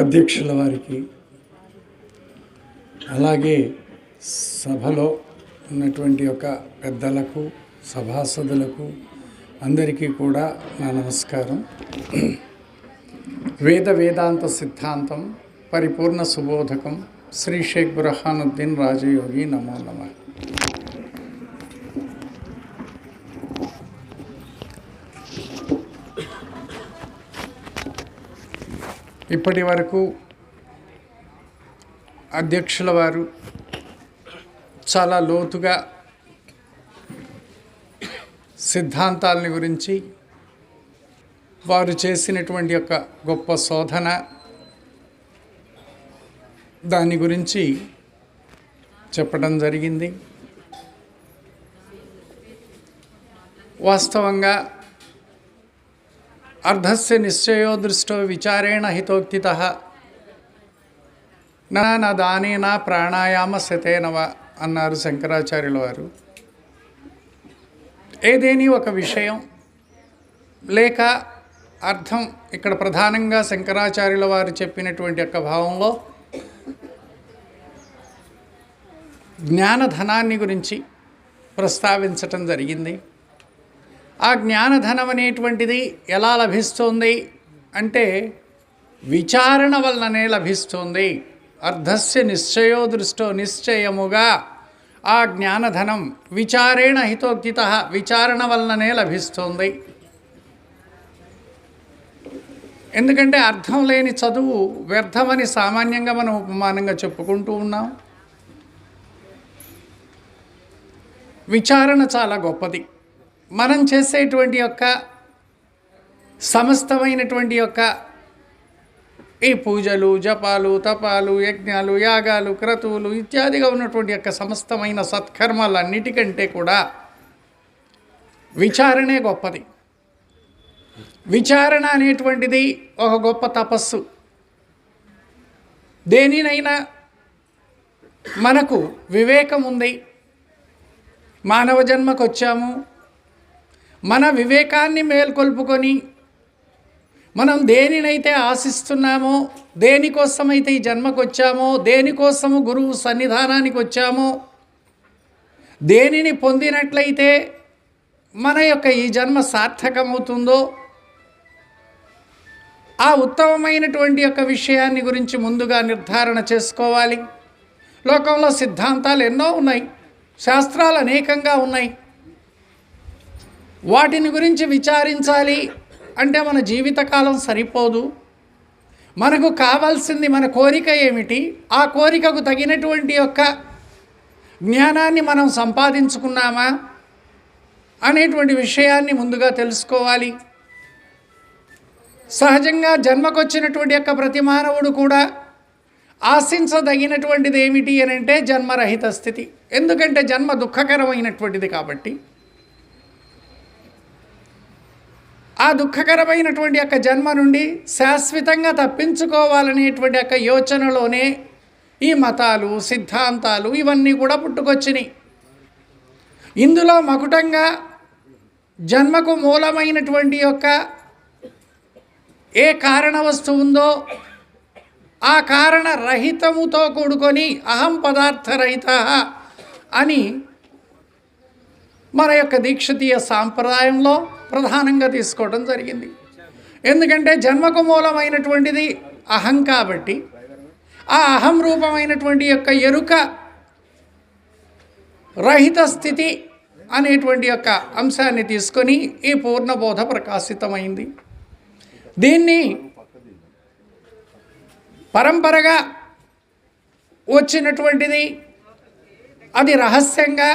అధ్యక్షుల వారికి. అలాగే సభలో ఉన్నటువంటి యొక్క పెద్దలకు సభాసదులకు అందరికీ కూడా నా నమస్కారం. వేద వేదాంత సిద్ధాంతం పరిపూర్ణ సుబోధకం శ్రీ షేక్ బురహానుద్దీన్ రాజయోగి నమో నమః. ఇప్పటి వరకు అధ్యక్షుల వారు చాలా లోతుగా సిద్ధాంతాలని గురించి వారు చేసినటువంటి యొక్క గొప్ప శోధన దాని గురించి చెప్పడం జరిగింది. వాస్తవంగా అర్ధస్య నిశ్చయో దృష్టో విచారేణ హితోక్తిత. నా దానేనా ప్రాణాయామ శతేనవ అన్నారు శంకరాచార్యుల వారు. ఏదేని ఒక విషయం లేక అర్థం ఇక్కడ ప్రధానంగా శంకరాచార్యుల వారు చెప్పినటువంటి యొక్క భావంలో జ్ఞానధనాన్ని గురించి ప్రస్తావించటం జరిగింది. ఆ జ్ఞానధనం అనేటువంటిది ఎలా లభిస్తుంది? అంటే విచారణ వలననే లభిస్తుంది. అర్ధస్య నిశ్చయో దృష్టో నిశ్చయముగా ఆ జ్ఞానధనం విచారేణ హితోక్తిత విచారణ వలననే లభిస్తుంది. ఎందుకంటే అర్థం లేని చదువు వ్యర్థమని సామాన్యంగా మనం ఉపమానంగా చెప్పుకుంటూ ఉన్నాం. విచారణ చాలా గొప్పది. మనం చేసేటువంటి యొక్క సమస్తమైనటువంటి యొక్క ఈ పూజలు జపాలు తపాలు యజ్ఞాలు యాగాలు క్రతువులు ఇత్యాదిగా ఉన్నటువంటి యొక్క సమస్తమైన సత్కర్మాలన్నిటికంటే కూడా విచారణే గొప్పది. విచారణ అనేటువంటిది ఒక గొప్ప తపస్సు. దేనినైనా మనకు వివేకం ఉంది మానవ జన్మకు వచ్చాము మన వివేకాన్ని మేల్కొల్పుకొని మనం దేనినైతే ఆశిస్తున్నామో దేనికోసమైతే ఈ జన్మకు వచ్చామో దేనికోసము గురువు సన్నిధానానికి వచ్చామో దేనిని పొందినట్లయితే మన యొక్క ఈ జన్మ సార్థకమవుతుందో ఆ ఉత్తమమైనటువంటి యొక్క విషయాన్ని గురించి ముందుగా నిర్ధారణ చేసుకోవాలి. లోకంలో సిద్ధాంతాలు ఎన్నో ఉన్నాయి. శాస్త్రాలు అనేకంగా ఉన్నాయి. వాటిని గురించి విచారించాలి అంటే మన జీవితకాలం సరిపోదు. మనకు కావాల్సింది మన కోరిక ఏమిటి? ఆ కోరికకు తగినటువంటి యొక్క జ్ఞానాన్ని మనం సంపాదించుకున్నామా? అనేటువంటి విషయాన్ని ముందుగా తెలుసుకోవాలి. సహజంగా జన్మకొచ్చినటువంటి యొక్క ప్రతి మానవుడు కూడా ఆశించదగినటువంటిది ఏమిటి అని అంటే జన్మరహిత స్థితి. ఎందుకంటే జన్మ దుఃఖకరమైనటువంటిది కాబట్టి. ఆ దుఃఖకరమైనటువంటి యొక్క జన్మ నుండి శాశ్వతంగా తప్పించుకోవాలనేటువంటి యొక్క యోచనలోనే ఈ మతాలు సిద్ధాంతాలు ఇవన్నీ కూడా పుట్టుకొచ్చినాయి. ఇందులో మకుటంగా జన్మకు మూలమైనటువంటి యొక్క ఏ కారణ వస్తువు ఉందో ఆ కారణ రహితముతో కూడుకొని అహం పదార్థరహిత అని మన యొక్క దీక్షతీయ సాంప్రదాయంలో ప్రధానంగా తీసుకోవడం జరిగింది. ఎందుకంటే జన్మకు మూలమైనటువంటిది అహం కాబట్టి ఆ అహం రూపమైనటువంటి యొక్క ఎరుక రహిత స్థితి అనేటువంటి యొక్క అంశాన్ని తీసుకొని ఈ పూర్ణబోధ ప్రకాశితమైంది. దీన్ని పరంపరగా వచ్చినటువంటిది అది రహస్యంగా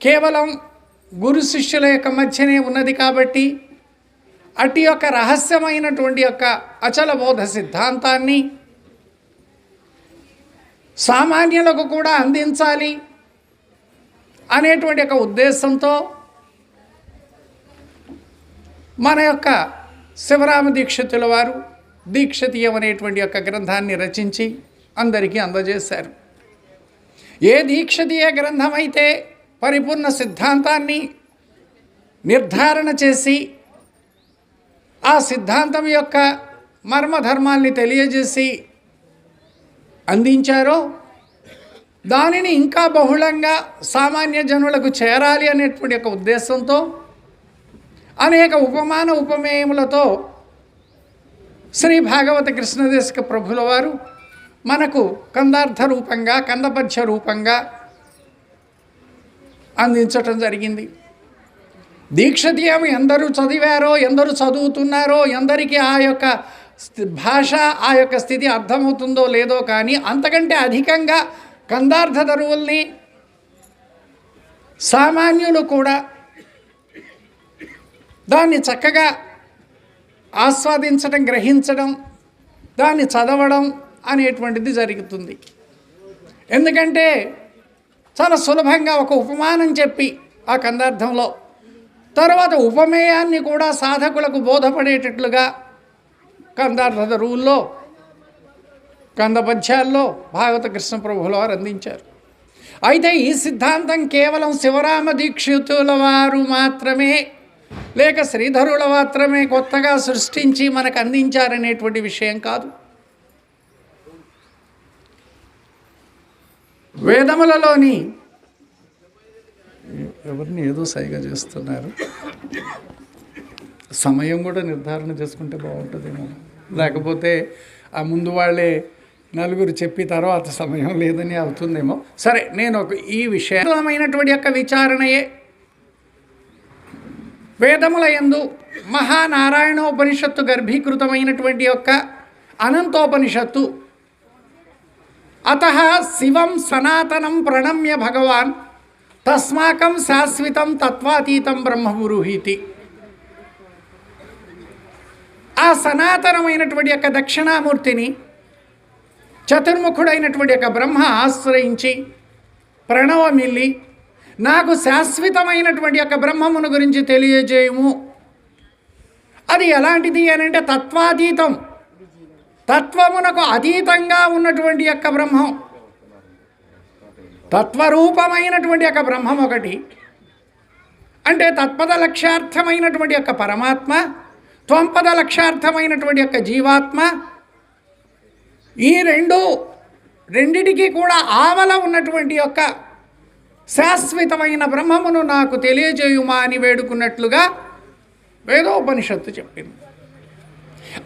కేవలం గురు శిష్యుల యొక్క మధ్యనే ఉన్నది కాబట్టి అటు యొక్క రహస్యమైనటువంటి యొక్క అచల బోధ సిద్ధాంతాన్ని సామాన్యులకు కూడా అందించాలి అనేటువంటి ఒక ఉద్దేశంతో మన యొక్క శివరామ దీక్షితుల వారు దీక్షతీయం అనేటువంటి యొక్క గ్రంథాన్ని రచించి అందరికీ అందజేశారు. ఏ దీక్షతీయ గ్రంథం అయితే పరిపూర్ణ సిద్ధాంతాన్ని నిర్ధారణ చేసి ఆ సిద్ధాంతం యొక్క మర్మధర్మాల్ని తెలియజేసి అందించారో దానిని ఇంకా బహుళంగా సామాన్య జనులకు చేరాలి అనేటువంటి ఒక ఉద్దేశంతో అనేక ఉపమాన ఉపమేయములతో శ్రీ భాగవత కృష్ణదేశక ప్రభుల వారు మనకు కందార్థ రూపంగా కందపద్య రూపంగా అందించటం జరిగింది. దీక్షతీయం ఎందరూ చదివారో ఎందరు చదువుతున్నారో ఎందరికీ ఆ యొక్క స్థి- భాష ఆ యొక్క స్థితి అర్థమవుతుందో లేదో కానీ అంతకంటే అధికంగా కందార్థ దరువుల్ని సామాన్యులు కూడా దాన్ని చక్కగా ఆస్వాదించడం గ్రహించడం దాన్ని చదవడం అనేటువంటిది జరుగుతుంది. ఎందుకంటే చాలా సులభంగా ఒక ఉపమానం చెప్పి ఆ కందార్థంలో. తర్వాత ఉపమేయాన్ని కూడా సాధకులకు బోధపడేటట్లుగా కందార్థ రూల్లో కందపద్యాల్లో భాగవత కృష్ణ ప్రభుల వారు అందించారు. అయితే ఈ సిద్ధాంతం కేవలం శివరామ దీక్షితుల వారు మాత్రమే లేక శ్రీధరుల మాత్రమే కొత్తగా సృష్టించి మనకు అందించారనేటువంటి విషయం కాదు. వేదములలోని ఎవరిని ఏదో సైగా చేస్తున్నారు. సమయం కూడా నిర్ధారణ చేసుకుంటే బాగుంటుందేమో. లేకపోతే ఆ ముందు వాళ్ళే నలుగురు చెప్పి తర్వాత సమయం లేదని అవుతుందేమో. సరే నేను ఒక ఈ విషయమైనటువంటి యొక్క విచారణయే. వేదముల యందు మహానారాయణోపనిషత్తు గర్భీకృతమైనటువంటి యొక్క అనంతోపనిషత్తు అత శివం సనాతనం ప్రణమ్య భగవాన్. తస్మాకం శాశ్వతం తత్వాతీతం బ్రహ్మగురుహీతి. ఆ సనాతనమైనటువంటి యొక్క దక్షిణామూర్తిని చతుర్ముఖుడైనటువంటి యొక్క బ్రహ్మ ఆశ్రయించి ప్రణవమిల్లి నాకు శాశ్వతమైనటువంటి యొక్క బ్రహ్మమును గురించి తెలియజేయము. అది ఎలాంటిది అని అంటే తత్వాతీతం. తత్వమునకు అతీతంగా ఉన్నటువంటి యొక్క బ్రహ్మం. తత్వరూపమైనటువంటి యొక్క బ్రహ్మం ఒకటి. అంటే తత్పద లక్ష్యార్థమైనటువంటి యొక్క పరమాత్మ త్వంపద లక్ష్యార్థమైనటువంటి యొక్క జీవాత్మ ఈ రెండు రెండిటికి కూడా ఆవల ఉన్నటువంటి యొక్క శాశ్వతమైన బ్రహ్మమును నాకు తెలియజేయుమా అని వేడుకున్నట్లుగా వేదోపనిషత్తు చెప్పింది.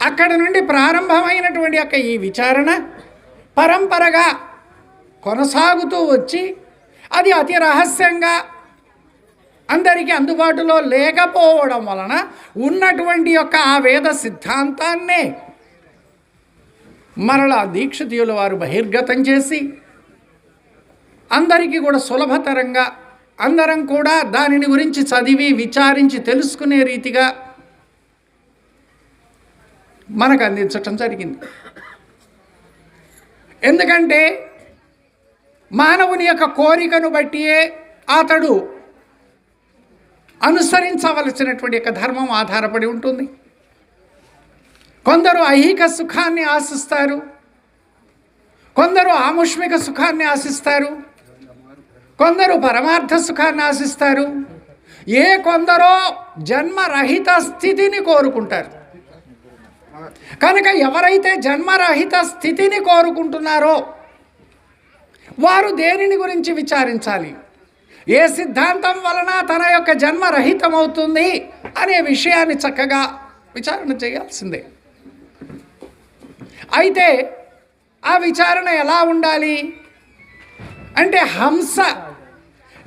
అక్కడ నుండి ప్రారంభమైనటువంటి యొక్క ఈ విచారణ పరంపరగా కొనసాగుతూ వచ్చి అది అతి రహస్యంగా అందరికీ అందుబాటులో లేకపోవడం వలన ఉన్నటువంటి యొక్క ఆ వేద సిద్ధాంతాన్నే మరలా దీక్షితీయుల వారు బహిర్గతం చేసి అందరికీ కూడా సులభతరంగా అందరం కూడా దానిని గురించి చదివి విచారించి తెలుసుకునే రీతిగా మనకు అందించటం జరిగింది. ఎందుకంటే మానవుని యొక్క కోరికను బట్టియే అతడు అనుసరించవలసినటువంటి యొక్క ధర్మం ఆధారపడి ఉంటుంది. కొందరు ఐహిక సుఖాన్ని ఆశిస్తారు. కొందరు ఆముష్మిక సుఖాన్ని ఆశిస్తారు. కొందరు పరమార్థ సుఖాన్ని ఆశిస్తారు. ఏ కొందరో జన్మరహిత స్థితిని కోరుకుంటారు. కనుక ఎవరైతే జన్మరహిత స్థితిని కోరుకుంటున్నారో వారు దేనిని గురించి విచారించాలి? ఏ సిద్ధాంతం వలన తన యొక్క జన్మ రహితమవుతుంది అనే విషయాన్ని చక్కగా విచారణ చేయాల్సిందే. అయితే ఆ విచారణ ఎలా ఉండాలి? అంటే హంస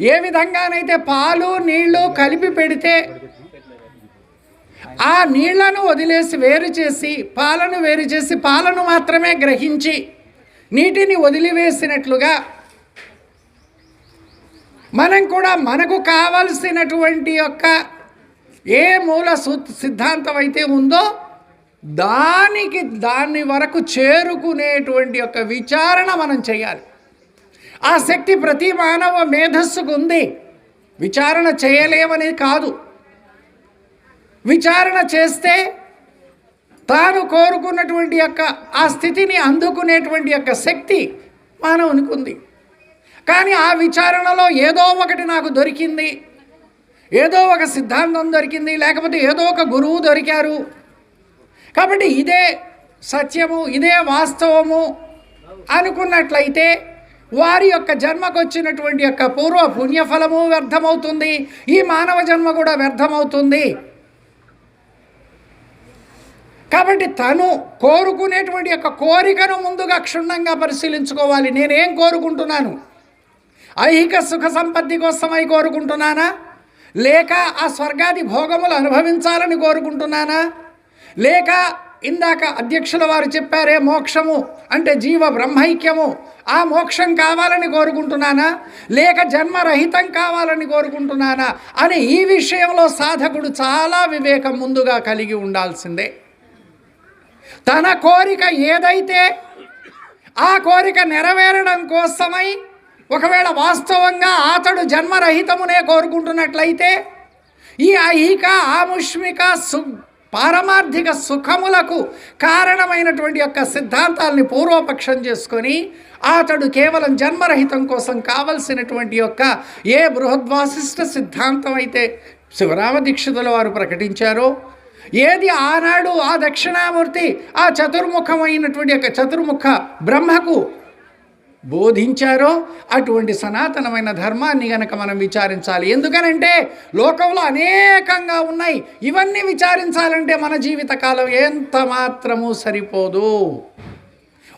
ఏ విధంగానైతే పాలు నీళ్ళు కలిపి పెడితే ఆ నీళ్ళను వదిలేసి వేరు చేసి పాలను వేరు చేసి పాలను మాత్రమే గ్రహించి నీటిని వదిలివేసినట్లుగా మనం కూడా మనకు కావలసినటువంటి యొక్క ఏ మూల సు- సిద్ధాంతం అయితే ఉందో దానికి దాని వరకు చేరుకునేటువంటి యొక్క విచారణ మనం చేయాలి. ఆ శక్తి ప్రతి మానవ మేధస్సుకు ఉంది. విచారణ చేయలేమనేది కాదు. విచారణ చేస్తే తాను కోరుకున్నటువంటి యొక్క ఆ స్థితిని అందుకునేటువంటి యొక్క శక్తి మానవునికి ఉంది. కానీ ఆ విచారణలో ఏదో ఒకటి నాకు దొరికింది. ఏదో ఒక సిద్ధాంతం దొరికింది. లేకపోతే ఏదో ఒక గురువు దొరికారు. కాబట్టి ఇదే సత్యము ఇదే వాస్తవము అనుకున్నట్లయితే వారి యొక్క జన్మకు వచ్చినటువంటి యొక్క పూర్వ పుణ్యఫలము వ్యర్థమవుతుంది. ఈ మానవ జన్మ కూడా వ్యర్థమవుతుంది. కాబట్టి తను కోరుకునేటువంటి యొక్క కోరికను ముందుగా క్షుణ్ణంగా పరిశీలించుకోవాలి. నేనేం కోరుకుంటున్నాను? ఐహిక సుఖ సంపత్తి కోసమై కోరుకుంటున్నానా? లేక ఆ స్వర్గాది భోగములు అనుభవించాలని కోరుకుంటున్నానా? లేక ఇందాక అధ్యక్షుల వారు చెప్పారే మోక్షము అంటే జీవ బ్రహ్మైక్యము. ఆ మోక్షం కావాలని కోరుకుంటున్నానా? లేక జన్మరహితం కావాలని కోరుకుంటున్నానా? అని ఈ విషయంలో సాధకుడు చాలా వివేకం ముందుగా కలిగి ఉండాల్సిందే. తన కోరిక ఏదైతే ఆ కోరిక నెరవేరడం కోసమై ఒకవేళ వాస్తవంగా అతడు జన్మరహితమునే కోరుకుంటున్నట్లయితే ఈ ఐహిక ఆముష్మిక సు పారమార్థిక సుఖములకు కారణమైనటువంటి యొక్క సిద్ధాంతాల్ని పూర్వపక్షం చేసుకొని అతడు కేవలం జన్మరహితం కోసం కావలసినటువంటి యొక్క ఏ బృహద్వాసిష్ట సిద్ధాంతం అయితే శివరామ దీక్షితుల వారు ప్రకటించారో ఏది ఆనాడు ఆ దక్షిణామూర్తి ఆ చతుర్ముఖమైనటువంటి యొక్క చతుర్ముఖ బ్రహ్మకు బోధించారో అటువంటి సనాతనమైన ధర్మాన్ని గనక మనం విచారించాలి. ఎందుకనంటే లోకంలో అనేకంగా ఉన్నాయి. ఇవన్నీ విచారించాలంటే మన జీవితకాలం ఎంత మాత్రము సరిపోదు.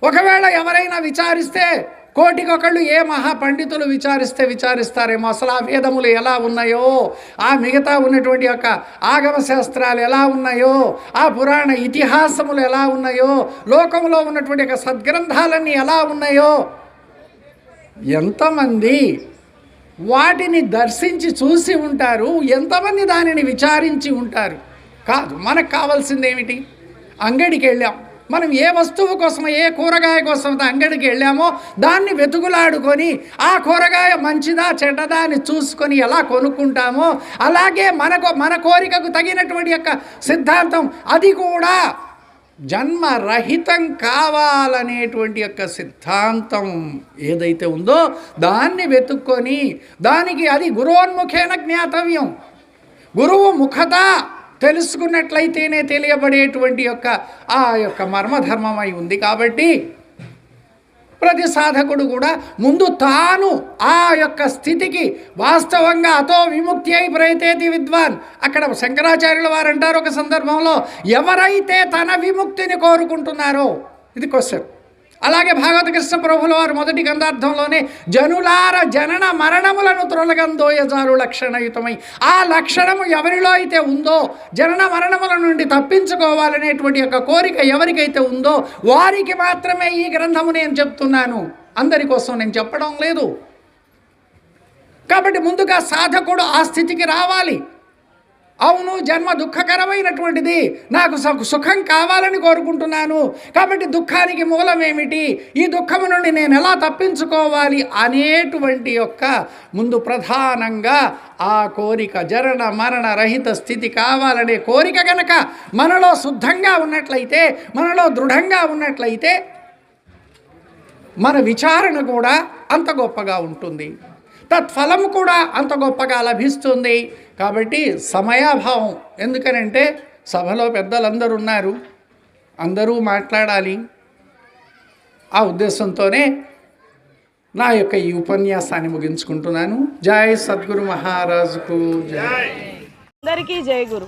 ఒకవేళ ఎవరైనా విచారిస్తే కోటికొకళ్ళు ఏ మహాపండితులు విచారిస్తే విచారిస్తారేమో? అసలు ఆ వేదములు ఎలా ఉన్నాయో? ఆ మిగతా ఉన్నటువంటి యొక్క ఆగమ శాస్త్రాలు ఎలా ఉన్నాయో? ఆ పురాణ ఇతిహాసములు ఎలా ఉన్నాయో? లోకంలో ఉన్నటువంటి యొక్క సద్గ్రంథాలన్నీ ఎలా ఉన్నాయో? ఎంతమంది వాటిని దర్శించి చూసి ఉంటారు ఎంతమంది దానిని విచారించి ఉంటారు? కాదు మనకు కావాల్సింది ఏమిటి అంగడికి వెళ్ళాం. మనం ఏ వస్తువు కోసం ఏ కూరగాయ కోసం అంగడికి వెళ్ళామో దాన్ని వెతుకులాడుకొని ఆ కూరగాయ మంచిదా చెడ్డదా అని చూసుకొని ఎలా కొనుక్కుంటామో అలాగే మనకు మన కోరికకు తగినటువంటి యొక్క సిద్ధాంతం అది కూడా జన్మరహితం కావాలనేటువంటి యొక్క సిద్ధాంతం ఏదైతే ఉందో దాన్ని వెతుక్కొని దానికి అది గురోన్ముఖేన జ్ఞాతవ్యం. గురువు ముఖత. తెలుసుకున్నట్లయితేనే తెలియబడేటువంటి యొక్క ఆ యొక్క మర్మధర్మమై ఉంది కాబట్టి ప్రతి సాధకుడు కూడా ముందు తాను ఆ యొక్క స్థితికి వాస్తవంగా అతో విముక్తి అయి ప్రయతేతి విద్వాన్. అక్కడ శంకరాచార్యుల వారు అంటారు ఒక సందర్భంలో ఎవరైతే తన విముక్తిని కోరుకుంటున్నారో ఇది క్వశ్చన్ అలాగే భాగవత కృష్ణ ప్రభుల వారు మొదటి గంధార్థంలోనే జనులార జనన మరణములను త్రొలగందోయజారు లక్షణయుతమై. ఆ లక్షణము ఎవరిలో అయితే ఉందో జనన మరణముల నుండి తప్పించుకోవాలనేటువంటి యొక్క కోరిక ఎవరికైతే ఉందో వారికి మాత్రమే ఈ గ్రంథము నేను చెప్తున్నాను. అందరి కోసం నేను చెప్పడం లేదు. కాబట్టి ముందుగా సాధకుడు ఆ స్థితికి రావాలి. అవును జన్మ దుఃఖకరమైనటువంటిది. నాకు సుఖం కావాలని కోరుకుంటున్నాను. కాబట్టి దుఃఖానికి మూలమేమిటి ఈ దుఃఖము నుండి నేను ఎలా తప్పించుకోవాలి అనేటువంటి యొక్క ముందు ప్రధానంగా ఆ కోరిక జరణ మరణ రహిత స్థితి కావాలనే కోరిక గనక మనలో శుద్ధంగా ఉన్నట్లయితే మనలో దృఢంగా ఉన్నట్లయితే మన విచారణ కూడా అంత గొప్పగా ఉంటుంది. తత్ఫలం కూడా అంత గొప్పగా లభిస్తుంది. కాబట్టి సమయాభావం. ఎందుకనంటే సభలో పెద్దలందరూ ఉన్నారు. అందరూ మాట్లాడాలి. ఆ ఉద్దేశంతోనే నా యొక్క ఈ ఉపన్యాసాన్ని ముగించుకుంటున్నాను. జై సద్గురు మహారాజుకు. జై. అందరికీ జై గురు.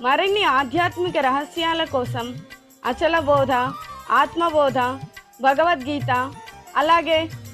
మరిన్ని ఆధ్యాత్మిక రహస్యాల కోసం అచల బోధ ఆత్మబోధ భగవద్గీత అలాగే